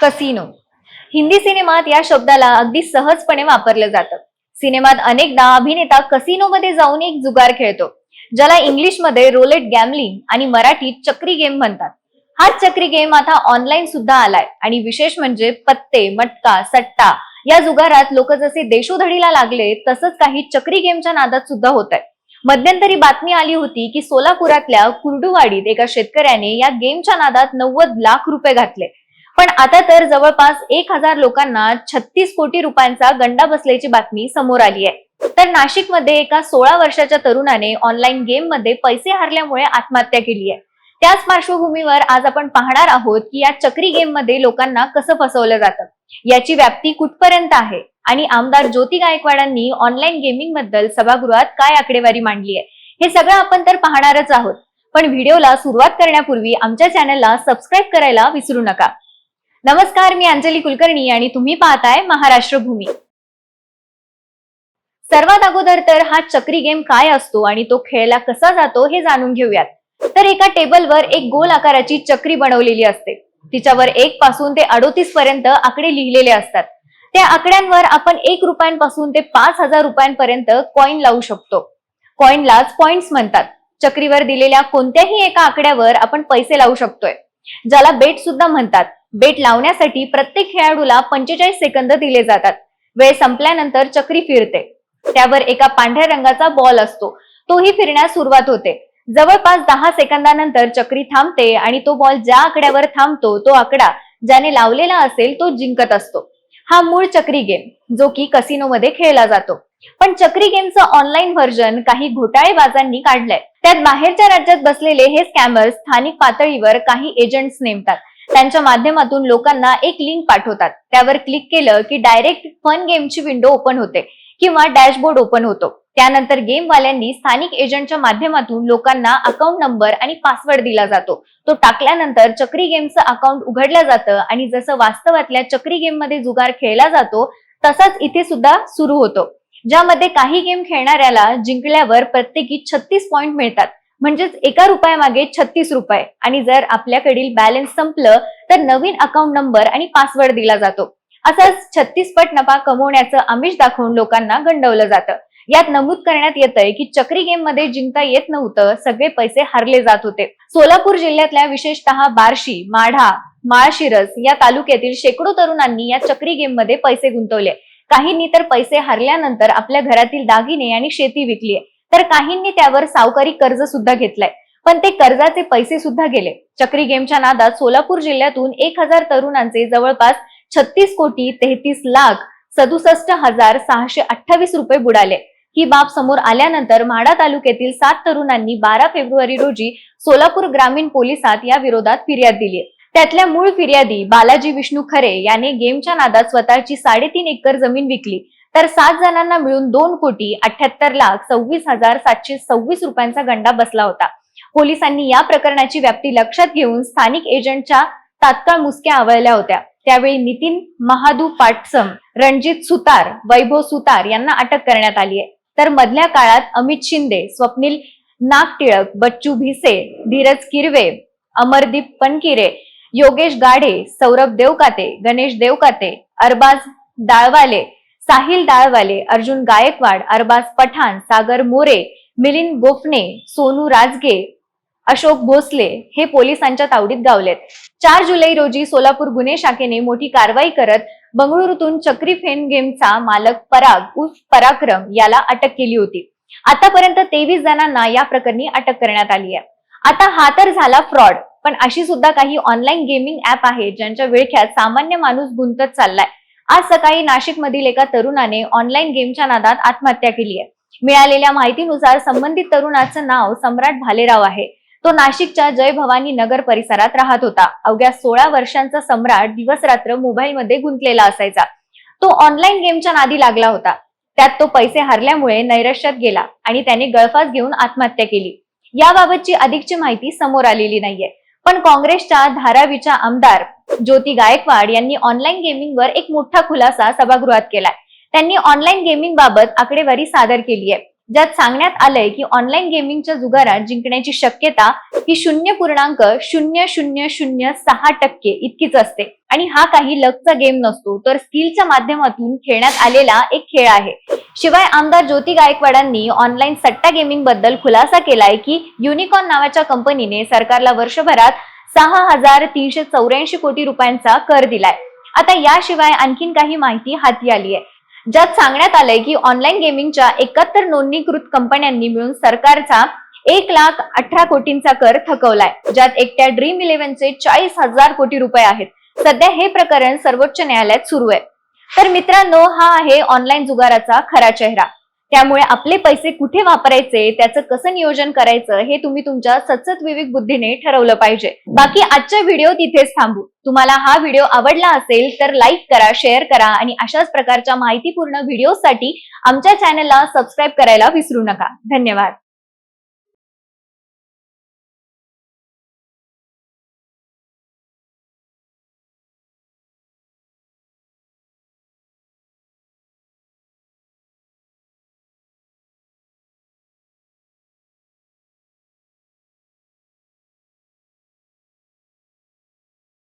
Casino. Hindi सिनेमात या शब्दाला अगदी सहजपणे वापरलं जातं. सिनेमात अनेकदा अभिनेता कसिनोमध्ये जाऊन एक जुगार खेळतो ज्याला इंग्लिशमध्ये रोलेट गॅमलिंग आणि मराठीत चक्री गेम म्हणतात. हाच चक्री गेम आता ऑनलाईन सुद्धा आलाय आणि विशेष म्हणजे पत्ते मटका सट्टा या जुगारात लोक जसे देशोधडीला लागले तसंच काही चक्री गेमच्या नादात सुद्धा होत आहे मध्यंतरी बातमी आली होती की सोलापुरातल्या कुर्डुवाडीत एका शेतकऱ्याने या गेमच्या नादात नव्वद लाख रुपये घातले. पण आता तर जवळपास एक हजार लोकांना छत्तीस कोटी रुपयांचा गंडा बसल्याची बातमी समोर आली आहे. तर नाशिकमध्ये एका सोळा वर्षाच्या तरुणाने ऑनलाईन गेममध्ये पैसे हारल्यामुळे आत्महत्या केली आहे. त्याच पार्श्वभूमीवर आज आपण पाहणार आहोत की या चक्री गेममध्ये लोकांना कसं फसवलं जातं. याची व्याप्ती कुठपर्यंत आहे? आणि आमदार ज्योती गायकवाडांनी ऑनलाईन गेमिंगबद्दल सभागृहात काय आकडेवारी मांडली आहे? हे सगळं आपण तर पाहणारच आहोत. पण व्हिडिओला सुरुवात करण्यापूर्वी आमच्या चॅनलला सबस्क्राईब करायला विसरू नका. नमस्कार मी अंजली कुलकर्णी आणि तुम्ही पाहताय महाराष्ट्र भूमी. सर्वात अगोदर तर हा चक्री गेम काय असतो आणि तो खेळला कसा जातो हे जाणून घेऊयात. तर एका टेबलवर एक गोल आकाराची चक्री बनवलेली असते. तिच्यावर एक पासून ते अडोतीस पर्यंत आकडे लिहिलेले असतात. त्या आकड्यांवर आपण एक रुपयांपासून ते पाच हजार रुपयांपर्यंत कॉइन लावू शकतो. कॉइनलाच पॉइंट्स म्हणतात. चक्रीवर दिलेल्या कोणत्याही एका आकड्यावर आपण पैसे लावू शकतोय. ज्याला बेट सुद्धा म्हणतात. बेट लावण्यासाठी प्रत्येक खेळाडूला पंचेचाळीस सेकंद दिले जातात. वेळ संपल्यानंतर चक्री फिरते. त्यावर एका पांढऱ्या रंगाचा बॉल असतो. तोही फिरण्यास सुरुवात होते. जवळपास दहा सेकंदानंतर चक्री थांबते आणि तो बॉल ज्या आकड्यावर थांबतो तो आकडा ज्याने लावलेला असेल तो जिंकत असतो. हा मूळ चक्री गेम जो की कसिनोमध्ये खेळला जातो. पण चक्री गेमचं ऑनलाईन व्हर्जन काही घोटाळेबाजांनी काढलंय. त्यात बाहेरच्या राज्यात बसलेले हे स्कॅमर्स स्थानिक पातळीवर काही एजंट्स नेमतात. त्यांच्या माध्यमातून लोकांना एक लिंक पाठवतात. त्यावर क्लिक केलं की डायरेक्ट फन गेमची विंडो ओपन होते किंवा डॅशबोर्ड ओपन होतो. त्यानंतर गेमवाल्यांनी स्थानिक एजंटच्या माध्यमातून लोकांना अकाउंट नंबर आणि पासवर्ड दिला जातो. तो टाकल्यानंतर चक्री गेमचं अकाउंट उघडलं जातं आणि जसं वास्तवातल्या चक्री गेममध्ये जुगार खेळला जातो तसाच इथे सुद्धा सुरू होतो. ज्यामध्ये काही गेम खेळणाऱ्याला जिंकल्यावर प्रत्येकी छत्तीस पॉइंट मिळतात. म्हणजेच एका रुपयामागे छत्तीस रुपये. आणि जर आपल्याकडील बॅलन्स संपलं तर नवीन अकाउंट नंबर आणि पासवर्ड दिला जातो. असाच छत्तीस पट नफा कमवण्याचं आमिष दाखवून लोकांना गंडवलं जातं. यात नमूद करण्यात येतंय की चक्री गेममध्ये जिंकता येत नव्हतं सगळे पैसे हरले जात होते. सोलापूर जिल्ह्यातल्या विशेषतः बार्शी माढा माळशिरस या तालुक्यातील शेकडो तरुणांनी या चक्री गेममध्ये पैसे गुंतवले. काहींनी तर पैसे हरल्यानंतर आपल्या घरातील दागिने आणि शेती विकली तर काहींनी त्यावर सावकारी कर्ज सुद्धा घेतलंय. पण ते कर्जाचे पैसे सुद्धा गेले. चक्री गेमच्या नादात सोलापूर जिल्ह्यातून एक हजार तरुणांचे जवळपास छत्तीस कोटी तेहतीस लाख सदुसष्ट हजार सहाशे अठ्ठावीस रुपये बुडाले. ही बाब समोर आल्यानंतर म्हाडा तालुक्यातील सात तरुणांनी बारा फेब्रुवारी रोजी सोलापूर ग्रामीण पोलिसात या विरोधात फिर्याद दिली. त्यातल्या मूळ फिर्यादी बालाजी विष्णू खरे याने गेमच्या नादात स्वतःची साडेतीन एकर जमीन विकली. तर सात जणांना मिळून दोन कोटी अठ्याहत्तर लाख सव्वीस हजार सातशे सव्वीस रुपयांचा गंडा बसला होता. पोलिसांनी या प्रकरणाची व्याप्ती लक्षात घेऊन स्थानिक एजंटच्या तात्काळ मुसक्या आवळल्या होत्या. त्यावेळी नितीन महादू पाटसम रणजित सुतार वैभव सुतार यांना अटक करण्यात आली आहे. तर मधल्या काळात अमित शिंदे स्वप्नील नागटिळक बच्चू भिसे धीरज किरवे अमरदीप पनकिरे योगेश गाढे सौरभ देवकाते गणेश देवकाते अरबाज दाळवाले साहिल डाळवाले अर्जुन गायकवाड अरबाज पठाण सागर मोरे मिलिंद गोफणे सोनू राजगे अशोक भोसले हे पोलिसांच्या तावडीत गावलेत. चार जुलै रोजी सोलापूर गुन्हे शाखेने मोठी कारवाई करत बंगळुरूतून चक्री फेन गेमचा मालक पराग उर्फ पराक्रम याला अटक केली होती. आतापर्यंत तेवीस जणांना या प्रकरणी अटक करण्यात आली आहे. आता हा तर झाला फ्रॉड पण अशी सुद्धा काही ऑनलाईन गेमिंग ऍप आहेत ज्यांच्या विळख्यात सामान्य माणूस गुंतत चाललाय. आज सकाळी नाशिक मधील एका तरुणाने ऑनलाईन गेमच्या नादात आत्महत्या केली आहे. मिळालेल्या माहितीनुसार संबंधित तरुणाचं नाव सम्राट भालेराव आहे. तो नाशिकच्या जय भवानी नगर परिसरात राहत होता. अवघ्या सोळा वर्षांचा सम्राट दिवस रात्र मोबाईल मध्ये गुंतलेला असायचा. तो ऑनलाईन गेमच्या नादी लागला होता. त्यात तो पैसे हरल्यामुळे नैराश्यात गेला आणि त्याने गळफास घेऊन आत्महत्या केली. याबाबतची अधिकची माहिती समोर आलेली नाहीये. पण काँग्रेसच्या धारावीच्या आमदार ज्योती गायकवाड यांनी ऑनलाईन गेमिंगवर एक मोठा खुलासा सभागृहात केलाय. त्यांनी ऑनलाईन गेमिंग बाबत आकडेवारी सादर केली आहे ज्यात सांगण्यात आलंय की ऑनलाईन गेमिंगच्या जुगारात जिंकण्याची शक्यता ही शून्य पूर्णांक शून्य शून्य शून्य सहा टक्के इतकीच असते. आणि हा काही लकचा गेम नसतो तर स्किलच्या माध्यमातून खेळण्यात आलेला एक खेळ आहे. शिवाय आमदार ज्योती गायकवाडांनी ऑनलाईन सट्टा गेमिंगबद्दल खुलासा केलाय की युनिकॉर्न नावाच्या कंपनीने सरकारला वर्षभरात सहा हजार तीनशे चौऱ्याऐंशी कोटी रुपयांचा कर दिलाय. आता याशिवाय आणखीन काही माहिती हाती आली आहे. ज्यात सांगण्यात आलंय की ऑनलाईन गेमिंगच्या एकाहत्तर नोंदणीकृत कंपन्यांनी मिळून सरकारचा एक लाख अठरा कोटींचा कर थकवलाय ज्यात एकट्या ड्रीम इलेव्हनचे चाळीस हजार कोटी रुपये आहेत. सध्या हे प्रकरण सर्वोच्च न्यायालयात सुरू आहे. तर मित्रांनो हा आहे ऑनलाईन जुगाराचा खरा चेहरा. त्यामुळे आपले पैसे कुठे वापरायचे त्याचं कसं नियोजन करायचं हे तुम्ही तुमच्या सतत विवेक बुद्धीने ठरवलं पाहिजे. बाकी आजच्या व्हिडिओ तिथेच थांबू. तुम्हाला हा व्हिडिओ आवडला असेल तर लाईक करा शेअर करा आणि अशाच प्रकारच्या माहितीपूर्ण व्हिडिओसाठी आमच्या चॅनलला सबस्क्राईब करायला विसरू नका. धन्यवाद.